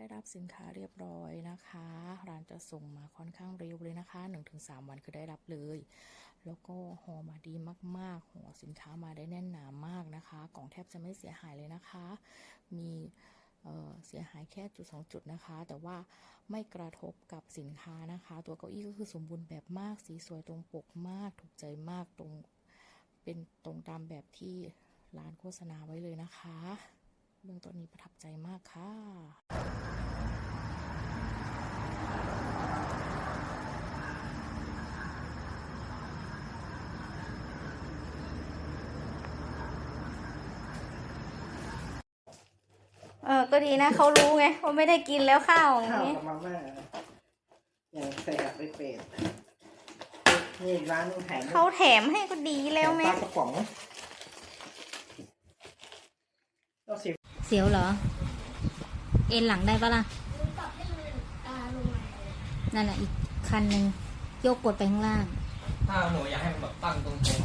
ได้รับสินค้าเรียบร้อยนะคะ ร้านจะส่งมาค่อนข้างเร็วเลยนะคะ 1-3 วันคือได้รับเลย แล้วก็ห่อมาดีมากๆห่อสินค้ามาได้แน่นหนามากนะคะ กล่องแทบจะไม่เสียหายเลยนะคะ มีเเสียหายแค่จุดสองจุดนะคะ แต่ว่าไม่กระทบกับสินค้านะคะ ตัวเก้าอี้ก็คือสมบูรณ์แบบมาก สีสวยตรงปกมาก ถูกใจมากตรงเป็นตรงตามแบบที่ร้านโฆษณาไว้เลยนะคะ เบื้องต้นนี้ประทับใจมากค่ะ เออ ก็ดีนะเขารู้ไงว่าไม่ได้กินแล้วข้าวอย่างข้าวนี้ กับมาม่าอย่างใส่กับไปเป็ดนี่ร้านนึงแถมเขาแถมให้ก็ดีแล้วไหม ปลากระป๋องก็สิบเสียวเหรอ เอ็นหลังได้ปะล่ะ นั่นแหละอีกคันหนึ่งโยกกดไปข้างล่าง ถ้าหนูอยากให้มันแบบตั้งตรงๆ